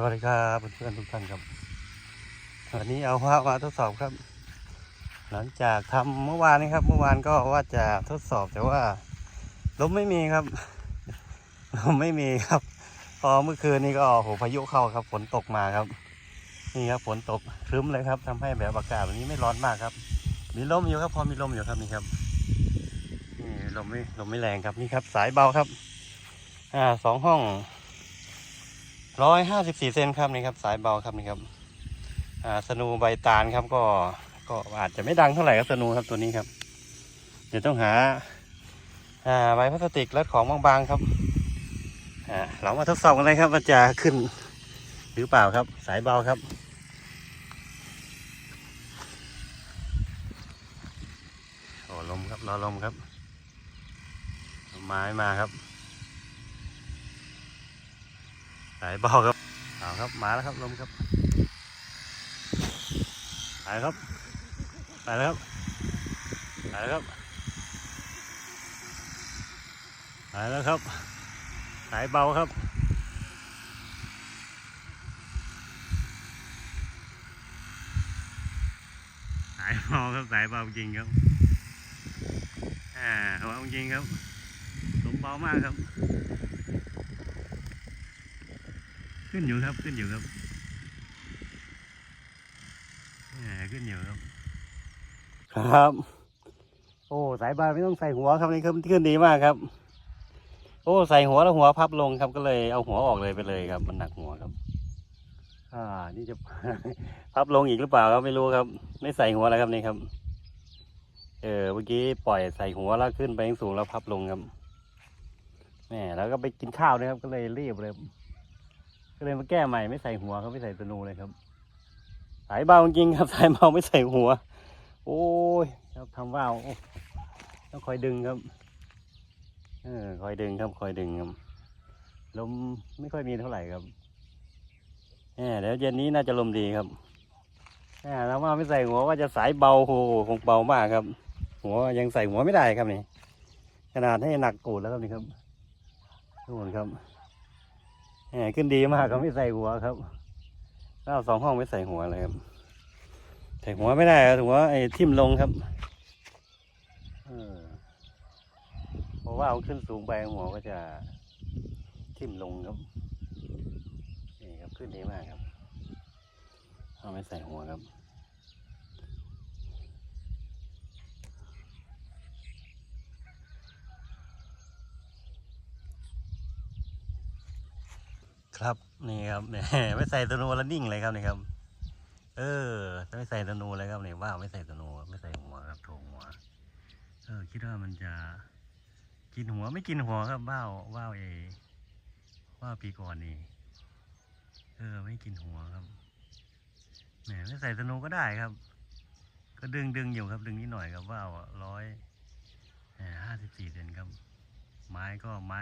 สวัสดีครับเพื่อนๆทุกท่านครับ วันนี้เอาว่ามาทดสอบครับ หลังจากทำเมื่อวานนี้ครับ เมื่อวานก็ว่าจะทดสอบแต่ว่าลมไม่มีครับลมไม่มีครับ พอเมื่อคืนนี้ก็โอ้โหพายุเข้าครับ ฝนตกมาครับ นี่ครับฝนตกครึ้มเลยครับทำให้แบบอากาศวันนี้ไม่ร้อนมากครับ มีลมอยู่ครับ พอมีลมอยู่ครับนี่ครับนี่ลมไม่ลมไม่แรงครับนี่ครับ สายเบาครับ อ่าสองห้อง ร้อยห้าสิบสี่เซนครับนี่ครับ สายเบาครับนี่ครับอ่าสนูใบตาลครับก็ก็อาจจะไม่ดังเท่าไหร่ครับสนูครับตัวนี้ครับ เดี๋ยวต้องหาอ่าใบพลาสติกและของบางๆครับอ่าเรามาทดสอบกันเลยครับว่าจะขึ้นหรือเปล่าครับ สายเบาครับโอ้ลมครับรอลมครับ ไม้มาครับ สายเบาครับเอาครับมาแล้วครับลมครับไปครับไปแล้วครับไปแล้วครับไปแล้วครับสายเบาครับสายเบาครับสายเบาจริงครับอ่าเบาจริงครับลมเบามากครับ ขึ้นอยู่ครับขึ้นอยู่ครับแหมขึ้นอยู่ครับ ครับ โอ้สายบานไม่ต้องใส่หัวครับนี่ครับขึ้นดีมากครับ โอ้ใส่หัวแล้วหัวพับลงครับก็เลยเอาหัวออกเลยไปเลยครับ มันหนักหัวครับ อ่า นี่จะพับลงอีกหรือเปล่าครับไม่รู้ครับ ไม่ใส่หัวแล้วครับนี่ครับ เออเมื่อกี้ปล่อยใส่หัวแล้วขึ้นไปสูงแล้วพับลงครับแหมแล้วก็ไปกินข้าวนะครับก็เลยรีบเลย ก็เลยมาแก้ใหม่ไม่ใส่หัวเขาไม่ใส่ตนูเลยครับ สายเบาจริงครับ สายเบาไม่ใส่หัว โอ้ยครับทำว่าวต้องคอยดึงครับเออคอยดึงครับคอยดึงครับลมไม่ค่อยมีเท่าไหร่ครับแหมเดี๋ยวเย็นนี้น่าจะลมดีครับแหมแล้วว่าไม่ใส่หัวว่าจะสายเบาโหคงเบามากครับ หัวยังใส่หัวไม่ได้ครับนี่ขนาดให้หนักกูดแล้วครับนี่ครับทุกคนครับ แหมขึ้นดีมากครับไม่ใส่หัวครับแล้วเอาสองห้องไม่ใส่หัวเลยครับใส่หัวไม่ได้ครับหัวไอ้ทิ่มลงครับเออเพราะว่าเอาขึ้นสูงไปหัวก็จะทิ่มลงครับนี่ครับขึ้นดีมากครับเอาไม่ใส่หัวครับ ครับนี่ครับเนี่ยไม่ใส่ธนูแล้วนิ่งเลยครับนี่ครับ เออถ้าไม่ใส่ธนูเลยครับนี่ว่าวไม่ใส่ธนูไม่ใส่หัวครับโถงหัวเออคิดว่ามันจะกินหัวไม่กินหัวครับว่าวว่าวเอว่าปีก่อนนี่เออไม่กินหัวครับแหมไม่ใส่ธนูก็ได้ครับ ก็ดึงดึงอยู่ครับดึงนิดหน่อยครับว่าวร้อยห้าสิบสี่เซนครับ ไม้ก็ไม้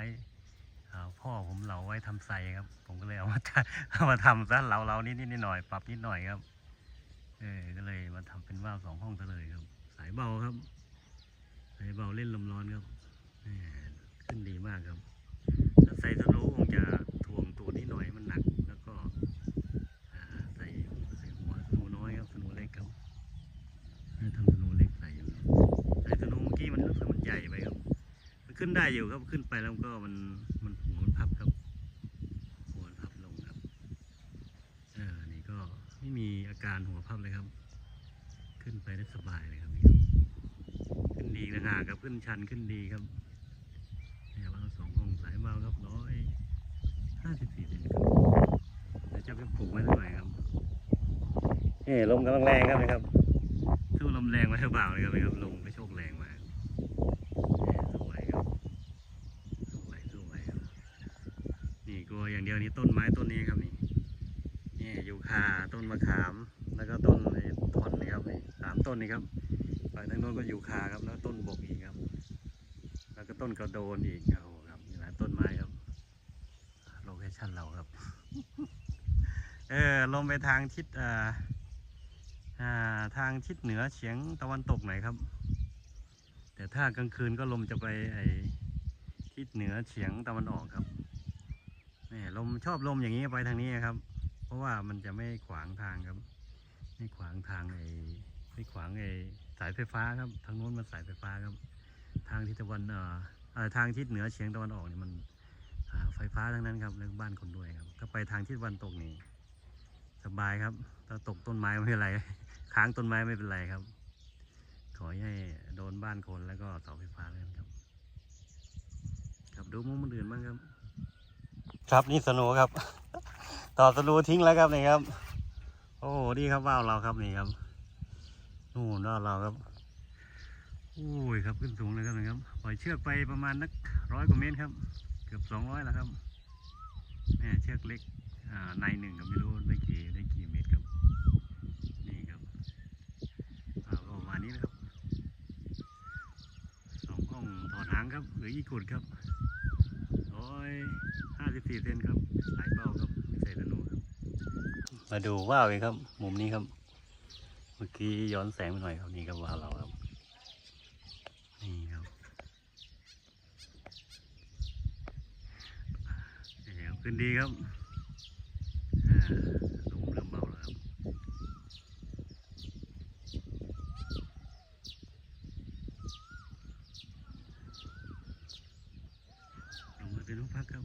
พ่อผมเหลาไว้ทำไซครับ ผมก็เลยเอามาทำเอามาทำซะเหลาเรานิดนิดนิดหน่อยปรับนิดหน่อยครับ เออก็เลยมาทำเป็นว่าวสองห้องซะเลยครับ สายเบาครับ สายเบาเล่นลมร้อนครับขึ้นดีมากครับ ถ้าใส่สโนคงจะถ่วงตัวนิดหน่อยมันหนัก แล้วก็ใส่ใส่หัวสโนว์น้อยครับสโนว์เล็กครับให้ทำสโนว์เล็กใส่อยู่ใส่สโนว์เมื่อกี้มันรู้สึกมันใหญ่ไปครับ มันขึ้นได้อยู่ครับขึ้นไปแล้วก็มันพับครับหัวมันพับลงครับเออนี่ก็ไม่มีอา การหัวพับเลยครับ ขึ้นไปได้สบายเลยครับนี่ครับ ขึ้นดีนะฮะครับขึ้นชันขึ้นดีครับเนี่ยว่าสองห้องสายเบาครับร้อยห้าสิบสี่เซนครับเดี๋ยวจะไปผูกไว้สักหน่อยครับนี่ลมกำลังแรงครับนะครับสู้ลมแรงไว้หรือเปล่านะครับนะครับลมก็โชคแรงมากสวยครับสวยสวยครับนี่กลัวอย่างเดียวนี้ต้นไม้ต้นนี้ครับนี่นี่ยูคาต้นมะขาม แล้วก็ต้นไอ้ถอนนี่ครับนี่สามต้นนี่ครับไปทางโน้นก็ยูคาครับ แล้วต้นบกอีกครับ แล้วก็ต้นกระโดนอีกโอ้โหครับมีหลายต้นไม้ครับโลเคชั่นเราครับ เออลงไปทางทิศอ่าอ่าทางทิศเหนือเฉียงตะวันตกหน่อยครับ แต่ถ้ากลางคืนก็ลมจะไปไอทิศเหนือเฉียงตะวันออกครับนี่ลมชอบลมอย่างนี้ไปทางนี้ครับ เพราะว่ามันจะไม่ขวางทางครับ ไม่ขวางทางไอ้ไม่ขวางไอ้สายไฟฟ้าครับ ทางโน้นมันสายไฟฟ้าครับ ทางทิศตะวันเอ่อเอ่อทางทิศเหนือเฉียงตะวันออกนี่มันอ่าไฟฟ้าทั้งนั้นครับแล้วบ้านคนด้วยครับถ้าไปทางทิศตะวันตกนี่สบายครับ ถ้าตกต้นไม้ไม่เป็นไร ค้างต้นไม้ไม่เป็นไรครับ ขอให้โดนบ้านคนแล้วก็เสาไฟฟ้าแล้วครับ ครับดูมุมอื่นบ้างครับ ครับนี่สนุครับ ต่อสนูทิ้งแล้วครับนี่ครับ อ้นี่ครับว่าวเราครับนี่ครับนู่นว่าวเราครับโอ้ยครับขึ้นสูงเลยครับนี่ครับปล่อยเชือกไปประมาณนักร้อยกว่าเมตรครับ เกือบสองร้อยแล้วครับแม่เชือกเล็กอ่าในหนึ่งครับไม่รู้ได้กี่ได้กี่เมตรครับนี่ครับอ่าประมาณนี้นะครับสองห้องถอดหางครับหรืออีกุดครับร้อยห้าสิบสี่เซนครับสายเบาครับใส่ธนูครับ มาดูว่าวเองครับ มุมนี้ครับ เมื่อกี้ย้อนแสงไปหน่อยครับนี่ครับว่าเราครับ นี่ครับนี่ยวขึ้นดีครับอ่าลมเริ่มเบาแล้วครับลงมาเป็นห้องพักครับ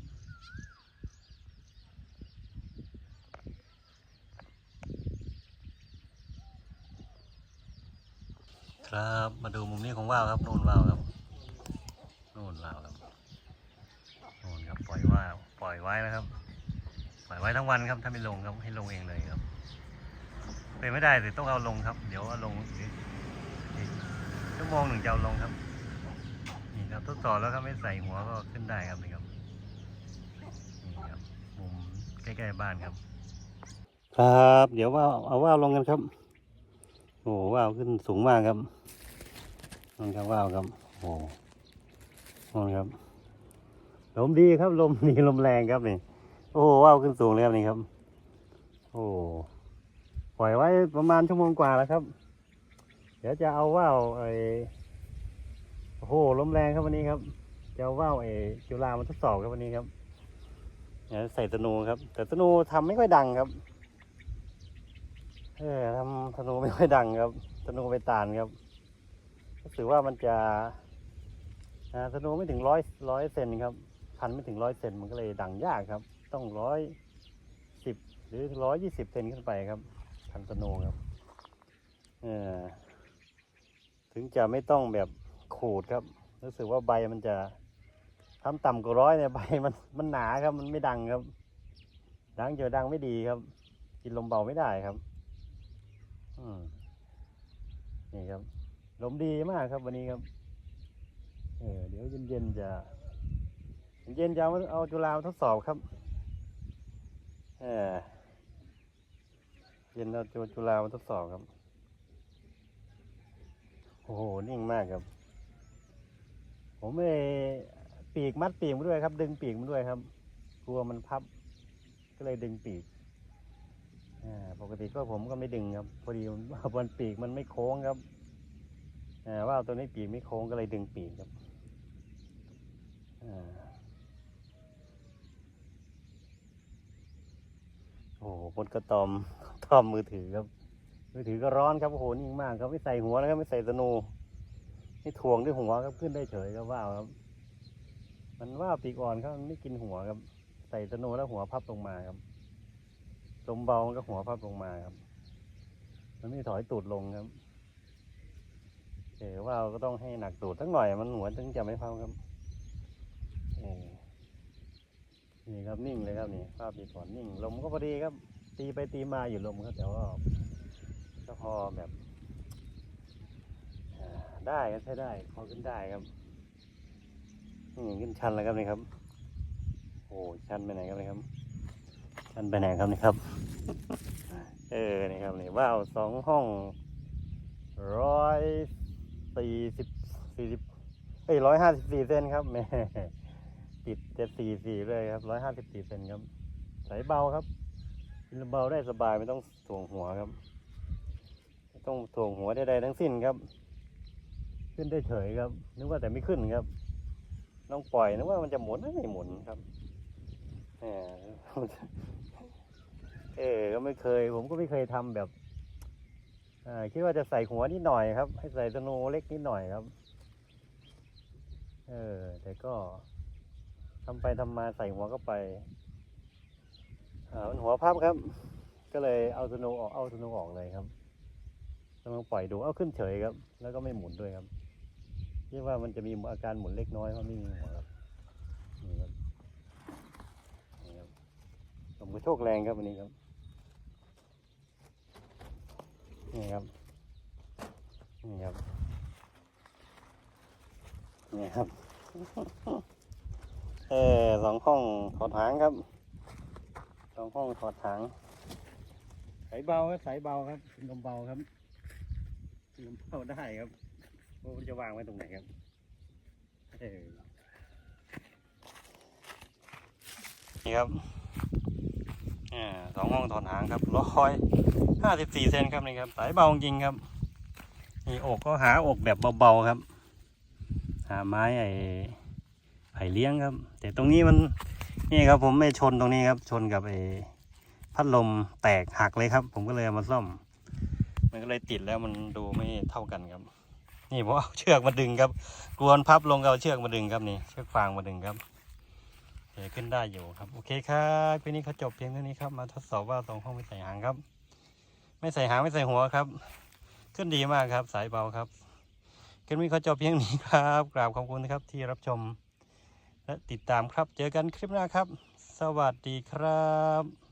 ครับ มาดูมุมนี้ของว่าวครับนู่นว่าวครับนู่นว่าวครับนู่นครับปล่อยว่าวปล่อยไว้แล้วครับ ปล่อยไว้ทั้งวันครับถ้าไม่ลงครับให้ลงเองเลยครับเป็นไม่ได้สิต้องเอาลงครับ เดี๋ยวเอาลงอีกชั่วโมงหนึ่งจะเอาลงครับนี่ครับทดสอบแล้วครับไม่ใส่หัวก็ขึ้นได้ครับนี่ครับนี่ครับมุมใกล้ๆบ้านครับ ครับ เดี๋ยวว่าเอาว่าวลงกันครับ โอ้ว้าวขึ้นสูงมากครับนั่นครับว้าวครับโอ้นั่นครับ ลมดีครับ ลมดีลมแรงครับนี่ โอ้ว้าวขึ้นสูงเลยครับนี่ครับ โอ้ปล่อยไว้ประมาณชั่วโมงกว่าแล้วครับ เดี๋ยวจะเอาว่าวไอ้โอ้โหลมแรงครับวันนี้ครับ จะเอาว่าวไอ้จุฬามาทดสอบครับวันนี้ครับเดี๋ยวใส่ตะนูครับ แต่ตะนูทำไม่ค่อยดังครับ เออทำธนูไม่ค่อยดังครับธนูไปตานครับรู้สึกว่ามันจะธนูไม่ถึงร้อยร้อยเซนครับพันไม่ถึงร้อยเซนมันก็เลยดังยากครับ ต้องร้อยสิบหรือร้อยยี่สิบเซนขึ้นไปครับพันธนูครับเออถึงจะไม่ต้องแบบขูดครับ รู้สึกว่าใบมันจะทำต่ำกว่าร้อยเนี่ยใบมันมันหนาครับมันไม่ดังครับ ดังเจอดังไม่ดีครับ กินลมเบาไม่ได้ครับ อืมนี่ครับลมดีมากครับวันนี้ครับ เออเดี๋ยวเย็นๆจะ เย็นๆจะเอาเอาจุฬาทดสอบครับ เออเย็นเอาจุจุฬาทดสอบครับ โอ้โห นิ่งมากครับ ผมไปปีกมัดปีกมาด้วยครับ ดึงปีกมาด้วยครับ กลัวมันพับ ก็เลยดึงปีก ปกติก็ผมก็ไม่ดึงครับ พอดีมันมันปีกมันไม่โค้งครับอ่าว่าตัวนี้ปีกไม่โค้งก็เลยดึงปีกครับโอ้โหบนกระตอมตอมมือถือครับ มือถือก็ร้อนครับโอ้โหนิ่งมากครับไม่ใส่หัวนะครับไม่ใส่สนูไม่ถ่วงด้วยหัวครับขึ้นได้เฉยครับว่าวครับ มันว่าวปีกอ่อนครับมันไม่กินหัวครับ ใส่สนูแล้วหัวพับลงมาครับ ลมเบามันก็หัวพับลงมาครับ มันไม่ถอยตูดลงครับเออว่าก็ต้องให้หนักตูดสักหน่อยมันหัวถึงจะไม่พับครับนี่ครับนิ่งเลยครับนี่ภาพปีก่อนนิ่ง ลมก็พอดีครับ ตีไปตีมาอยู่ลมครับแต่ว่าก็พอแบบได้ก็ใช้ได้พอขึ้นได้ครับนี่ขึ้นชันแล้วครับนี่ครับ โอ้ชันไปไหนครับนี่ครับ ชันไปไหนครับนี่ครับ เออนี่ครับนี่ว่าวสองห้องร้อยสี่สิบสี่สิบเอ้ยร้อยห้าสิบสี่เซนครับแม่ติดเจ็ดสี่สี่เลยครับร้อยห้าสิบสี่เซนครับใส่เบาครับเบาได้สบายไม่ต้องถ่วงหัวครับไม่ต้องถ่วงหัวใดๆทั้งสิ้นครับ ขึ้นได้เฉยครับ นึกว่าแต่ไม่ขึ้นครับต้องปล่อยนึกว่ามันจะหมุนไม่หมุนครับ เอเออก็ไม่เคย ผมก็ไม่เคยทำแบบอคิดว่าจะใส่หัวนิดหน่อยครับ ให้ใส่สโนว์เล็กนิดหน่อยครับ เออ แต่ก็ทำไปทำมาใส่หัวก็ไปอ่ามันหัวพับครับ ก็เลยเอาสโนว์ออกเอาสโนว์ออกเลยครับลองปล่อยดูเอาขึ้นเฉยครับ แล้วก็ไม่หมุนด้วยครับคิดว่ามันจะมีอาการหมุนเล็กน้อยเพราะไม่มีหัวครับนี่ครับนี่ครับ ผมก็โชคแรงครับวันนี้ครับ นี่ครับ นี่ครับ นี่ครับ เออสองห้องถอดหางครับ สองห้องถอดหาง สายเบาครับสายเบาครับลมเบาครับลมเบาได้ครับโอ้จะวางไว้ตรงไหนครับเออนี่ครับ สองห้องถอดหางครับร้อยห้าสิบสี่เซนครับนี่ครับสายเบาจริงครับนี่อกก็หาอกแบบเบาๆครับ หาไม้ไอ้ไผ่เลี้ยงครับ แต่ตรงนี้มันนี่ครับผมไม่ชนตรงนี้ครับ ชนกับไอ้พัดลมแตกหักเลยครับ ผมก็เลยมาซ่อม มันก็เลยติดแล้วมันดูไม่เท่ากันครับนี่ผมเอาเชือกมาดึงครับ กวนพับลงเอาเชือกมาดึงครับนี่เชือกฟางมาดึงครับ ขึ้นได้อยู่ครับ โอเคครับพีนี้เขาจบเพียงเท่านี้ครับ มาทดสอบว่าสองห้องไม่ใส่หางครับ ไม่ใส่หางไม่ใส่หัวครับ ขึ้นดีมากครับ สายเบาครับคลิปนี้เขาจบเพียงนี้ครับกราบขอบคุณนะครับที่รับชม และติดตามครับ เจอกันคลิปหน้าครับ สวัสดีครับ